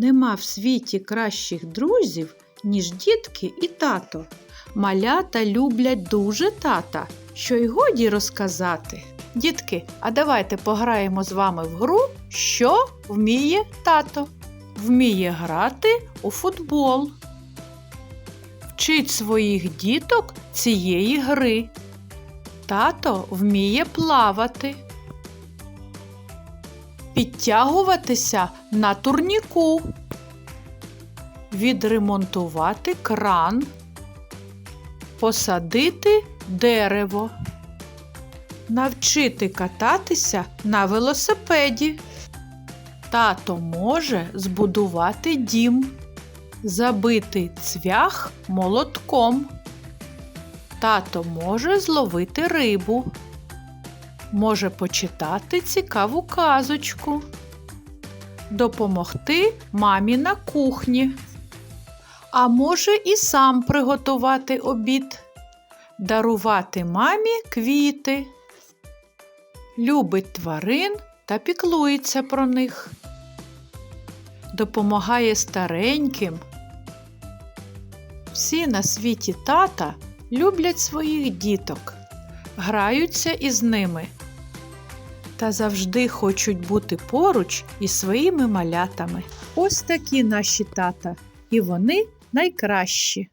Нема в світі кращих друзів, ніж дітки і тато. Малята люблять дуже тата, що й годі розказати. Дітки, а давайте пограємо з вами в гру, що вміє тато. Вміє грати у футбол. Вчить своїх діток цієї гри. Тато вміє плавати. Підтягуватися на турніку. Відремонтувати кран. Посадити дерево. Навчити кататися на велосипеді. Тато може збудувати дім. Забити цвях молотком. Тато може зловити рибу. Може почитати цікаву казочку. Допомогти мамі на кухні. А може і сам приготувати обід. Дарувати мамі квіти. Любить тварин та піклується про них. Допомагає стареньким. Всі на світі тата люблять своїх діток, граються із ними та завжди хочуть бути поруч із своїми малятами. Ось такі наші тата, і вони найкращі.